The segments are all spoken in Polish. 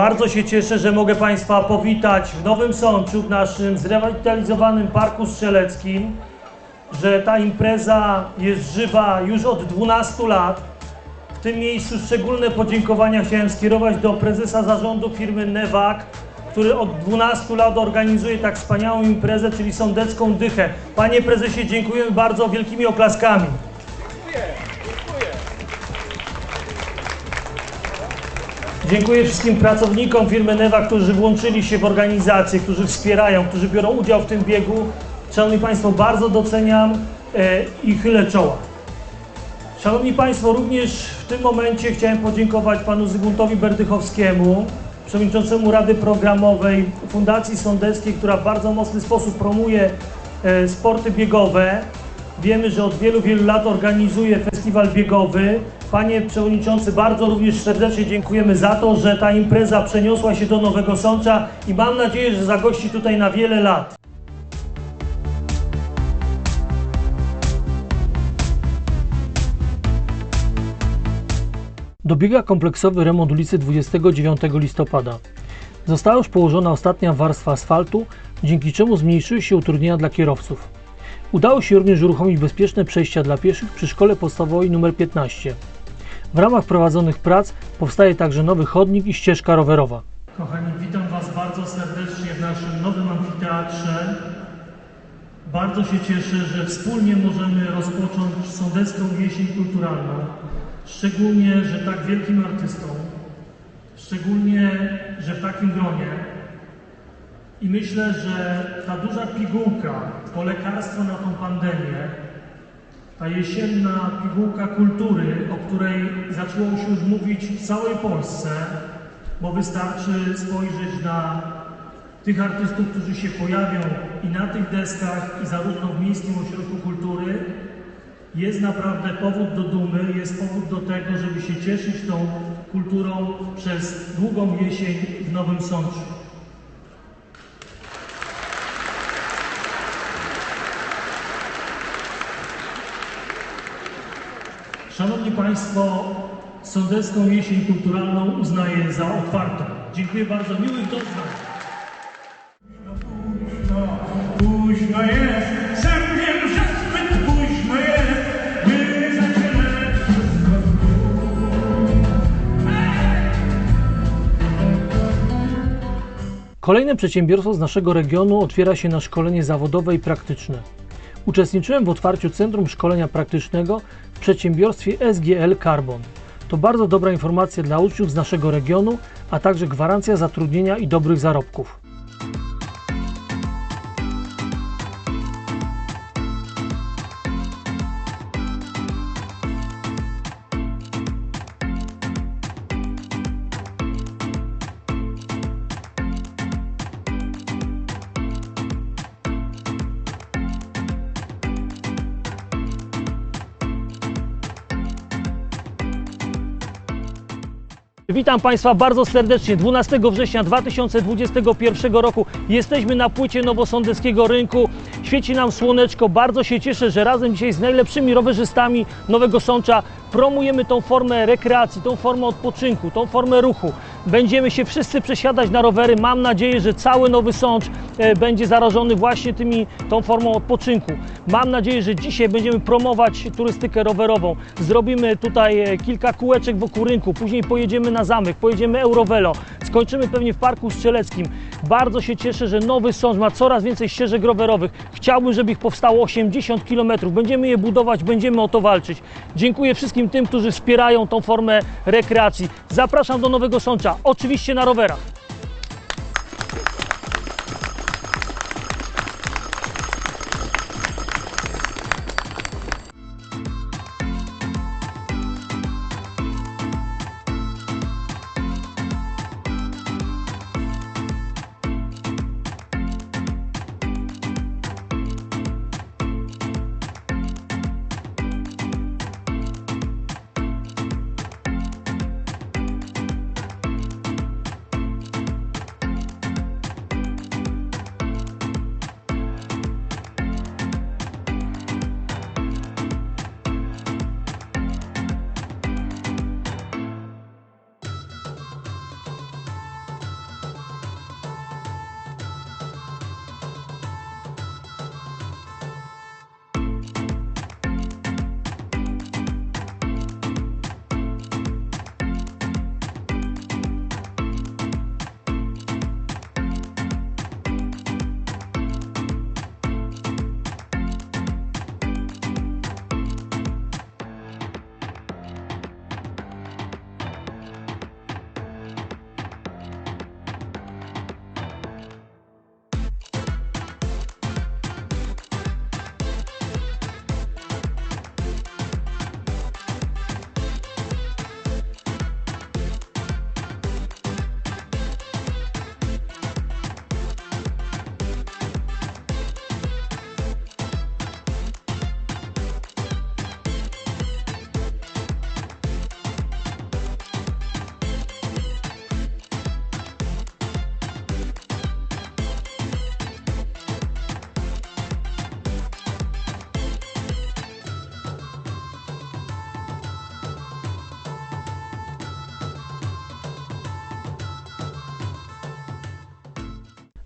Bardzo się cieszę, że mogę Państwa powitać w Nowym Sączu, w naszym zrewitalizowanym Parku Strzeleckim, że ta impreza jest żywa już od 12 lat. W tym miejscu szczególne podziękowania chciałem skierować do prezesa zarządu firmy Newak, który od 12 lat organizuje tak wspaniałą imprezę, czyli sądecką dychę. Panie prezesie, dziękujemy bardzo wielkimi oklaskami. Dziękuję wszystkim pracownikom firmy Newa, którzy włączyli się w organizację, którzy wspierają, którzy biorą udział w tym biegu. Szanowni Państwo, bardzo doceniam e, i chylę czoła. Szanowni Państwo, również w tym momencie chciałem podziękować panu Zygmuntowi Berdychowskiemu, przewodniczącemu Rady Programowej Fundacji Sądeckiej, która w bardzo mocny sposób promuje e, sporty biegowe. Wiemy, że od wielu, wielu lat organizuje festiwal biegowy. Panie Przewodniczący, bardzo również serdecznie dziękujemy za to, że ta impreza przeniosła się do Nowego Sącza i mam nadzieję, że zagości tutaj na wiele lat. Dobiega kompleksowy remont ulicy 29 listopada. Została już położona ostatnia warstwa asfaltu, dzięki czemu zmniejszyły się utrudnienia dla kierowców. Udało się również uruchomić bezpieczne przejścia dla pieszych przy szkole podstawowej nr 15. W ramach prowadzonych prac powstaje także nowy chodnik i ścieżka rowerowa. Kochani, witam Was bardzo serdecznie w naszym nowym amfiteatrze. Bardzo się cieszę, że wspólnie możemy rozpocząć sądecką jesień kulturalną. Szczególnie, że tak wielkim artystą, szczególnie, że w takim gronie. I myślę, że ta duża pigułka, to lekarstwo na tą pandemię, ta jesienna pigułka kultury, o której zaczęło się już mówić w całej Polsce, bo wystarczy spojrzeć na tych artystów, którzy się pojawią i na tych deskach, i zarówno w Miejskim Ośrodku Kultury, jest naprawdę powód do dumy, jest powód do tego, żeby się cieszyć tą kulturą przez długą jesień w Nowym Sączu. Szanowni Państwo, sądecką jesień kulturalną uznaję za otwartą. Dziękuję bardzo, miłych doznań. Późno jest, sam wiem, że zbyt późno jest, by zaczynać wszystko Kolejne przedsiębiorstwo z naszego regionu otwiera się na szkolenie zawodowe i praktyczne. Uczestniczyłem w otwarciu Centrum Szkolenia Praktycznego przedsiębiorstwie SGL Carbon. To bardzo dobra informacja dla uczniów z naszego regionu, a także gwarancja zatrudnienia i dobrych zarobków. Witam Państwa bardzo serdecznie. 12 września 2021 roku jesteśmy na płycie Nowosądeckiego Rynku. Świeci nam słoneczko. Bardzo się cieszę, że razem dzisiaj z najlepszymi rowerzystami Nowego Sącza promujemy tą formę rekreacji, tą formę odpoczynku, tą formę ruchu. Będziemy się wszyscy przesiadać na rowery. Mam nadzieję, że cały Nowy Sącz e, będzie zarażony właśnie tymi, tą formą odpoczynku. Mam nadzieję, że dzisiaj będziemy promować turystykę rowerową. Zrobimy tutaj e, kilka kółeczek wokół rynku, później pojedziemy na zamek, pojedziemy Eurovelo, skończymy pewnie w Parku Strzeleckim. Bardzo się cieszę, że Nowy Sącz ma coraz więcej ścieżek rowerowych. Chciałbym, żeby ich powstało 80 km. Będziemy je budować, będziemy o to walczyć. Dziękuję wszystkim tym, którzy wspierają tą formę rekreacji. Zapraszam do Nowego Sącza, oczywiście na rowerach.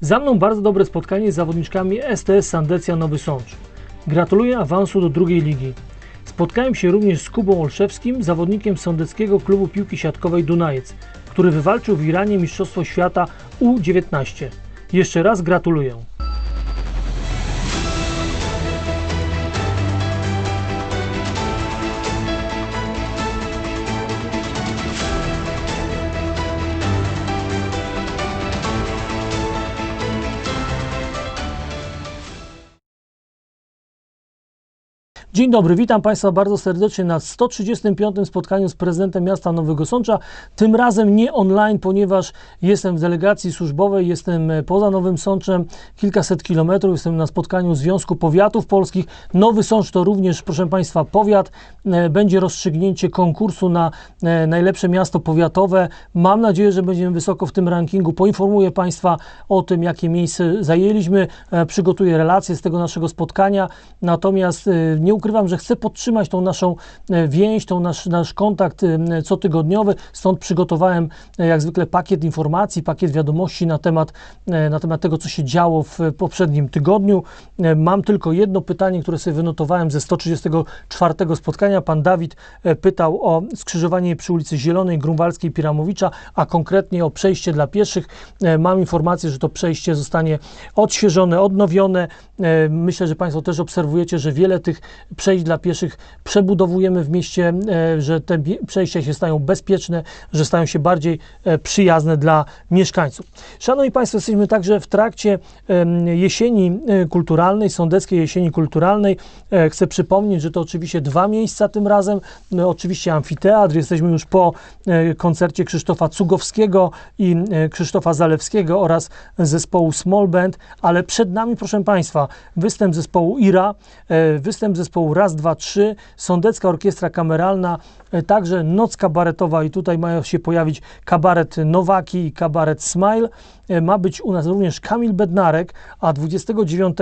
Za mną bardzo dobre spotkanie z zawodniczkami STS Sandecja Nowy Sącz. Gratuluję awansu do drugiej ligi. Spotkałem się również z Kubą Olszewskim, zawodnikiem sądeckiego klubu piłki siatkowej Dunajec, który wywalczył w Iranie Mistrzostwo Świata U19. Jeszcze raz gratuluję. Dzień dobry, witam Państwa bardzo serdecznie na 135. spotkaniu z prezydentem miasta Nowego Sącza. Tym razem nie online, ponieważ jestem w delegacji służbowej, jestem e, poza Nowym Sączem, kilkaset kilometrów. Jestem na spotkaniu Związku Powiatów Polskich. Nowy Sącz to również, proszę Państwa, powiat. E, Będzie rozstrzygnięcie konkursu na e, najlepsze miasto powiatowe. Mam nadzieję, że będziemy wysoko w tym rankingu. Poinformuję Państwa o tym, jakie miejsce zajęliśmy. Przygotuję relacje z tego naszego spotkania. Natomiast nie ukrywam, że chcę podtrzymać tą naszą e, więź, tą nasz, nasz kontakt e, cotygodniowy. Stąd przygotowałem e, jak zwykle pakiet informacji, pakiet wiadomości na temat, na temat tego, co się działo w poprzednim tygodniu. Mam tylko jedno pytanie, które sobie wynotowałem ze 134 spotkania. Pan Dawid pytał o skrzyżowanie przy ulicy Zielonej, Grunwaldzkiej, Piramowicza, a konkretnie o przejście dla pieszych. Mam informację, że to przejście zostanie odświeżone, odnowione. Myślę, że Państwo też obserwujecie, że wiele tych przejść dla pieszych. Przebudowujemy w mieście, e, że te przejścia się stają bezpieczne, że stają się bardziej e, przyjazne dla mieszkańców. Szanowni Państwo, jesteśmy także w trakcie jesieni e, kulturalnej, sądeckiej jesieni kulturalnej. Chcę przypomnieć, że to oczywiście dwa miejsca tym razem, oczywiście amfiteatr, jesteśmy już po koncercie Krzysztofa Cugowskiego i Krzysztofa Zalewskiego oraz zespołu Small Band, ale przed nami, proszę Państwa, występ zespołu IRA, występ zespołu Raz, Dwa, Trzy, Sądecka Orkiestra Kameralna, e, także Noc Kabaretowa i tutaj mają się pojawić kabaret Nowaki i kabaret Smile. E, Ma być u nas również Kamil Bednarek, a 29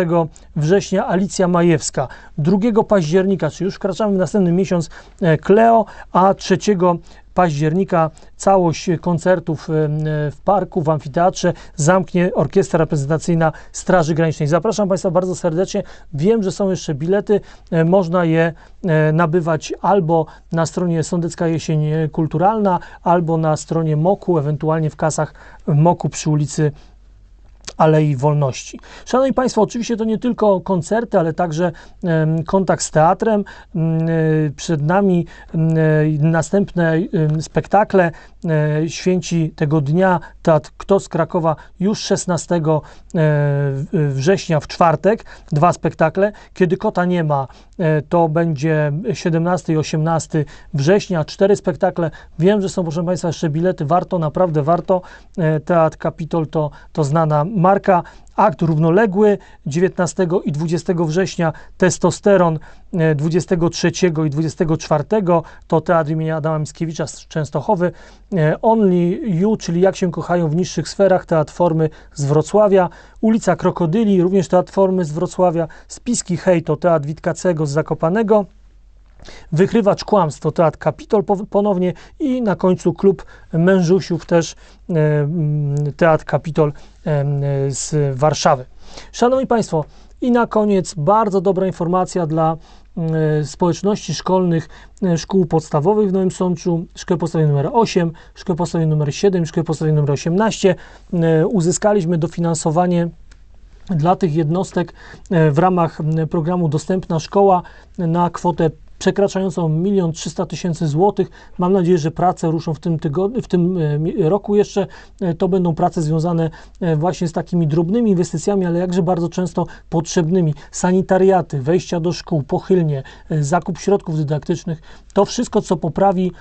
września Alicja Majewska. 2 października, czyli już wkraczamy w następny miesiąc, e, Kleo, a 3 października całość koncertów e, w parku, w amfiteatrze zamknie Orkiestra Reprezentacyjna Straży Granicznej. Zapraszam Państwa bardzo serdecznie. Wiem, że są jeszcze bilety. E, Można je e, nabywać albo na stronie Sądecka Jesień Kulturalna, albo na stronie MOKU, ewentualnie w kasach MOKU przy ulicy Alei Wolności. Szanowni Państwo, oczywiście to nie tylko koncerty, ale także kontakt z teatrem. Y, Przed nami y, następne spektakle. e, Święci tego dnia Teatr Kto z Krakowa już 16 e, w- września w czwartek. Dwa spektakle. Kiedy kota nie ma, e, to będzie 17 i 18 września. Cztery spektakle. Wiem, że są, proszę Państwa, jeszcze bilety. Warto, naprawdę warto. E, Teatr Kapitol to, to znana marka. Akt równoległy 19 i 20 września, testosteron e, 23 i 24 to Teatr imienia Adama Mickiewicza z Częstochowy. E, Only You, czyli Jak się kochają w niższych sferach, Teatr Formy z Wrocławia. Ulica Krokodyli, również Teatr Formy z Wrocławia. Spiski Hej to Teatr Witkacego z Zakopanego. Wychrywacz kłamstw to Teatr Kapitol ponownie i na końcu Klub Mężusiów też e, mm, Teatr Kapitol e, z Warszawy. Szanowni Państwo, i na koniec bardzo dobra informacja dla e, społeczności szkolnych e, szkół podstawowych w Nowym Sączu, szkoły podstawowej numer 8, szkoły podstawowej numer 7, szkoły podstawowej numer 18. E, Uzyskaliśmy dofinansowanie dla tych jednostek w ramach programu Dostępna Szkoła na kwotę przekraczającą 1 300 tysięcy złotych. Mam nadzieję, że prace ruszą w tym, tygodniu, w tym e, roku jeszcze. E, To będą prace związane e, właśnie z takimi drobnymi inwestycjami, ale jakże bardzo często potrzebnymi. Sanitariaty, wejścia do szkół, pochylnie, zakup środków dydaktycznych. To wszystko, co poprawi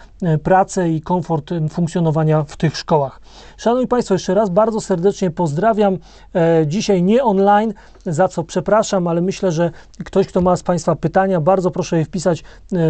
pracę i komfort funkcjonowania w tych szkołach. Szanowni Państwo, jeszcze raz bardzo serdecznie pozdrawiam. Dzisiaj nie online, za co przepraszam, ale myślę, że ktoś, kto ma z Państwa pytania, bardzo proszę je wpisać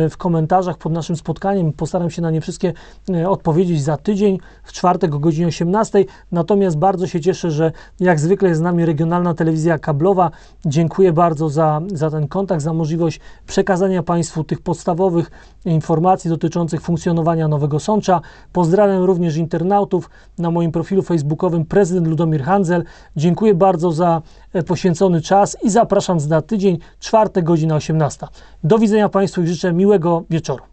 w komentarzach pod naszym spotkaniem. Postaram się na nie wszystkie e, odpowiedzieć za tydzień, w czwartek o godzinie 18. Natomiast bardzo się cieszę, że jak zwykle jest z nami regionalna telewizja kablowa. Dziękuję bardzo za, za ten kontakt, za możliwość przekazania Państwu tych podstawowych informacji dotyczących funkcjonowania Nowego Sącza. Pozdrawiam również internautów na moim profilu facebookowym prezydent Ludomir Handzel. Dziękuję bardzo za e, poświęcony czas i zapraszam za tydzień, czwartek, godzina 18. Do widzenia Państwu i życzę miłego wieczoru.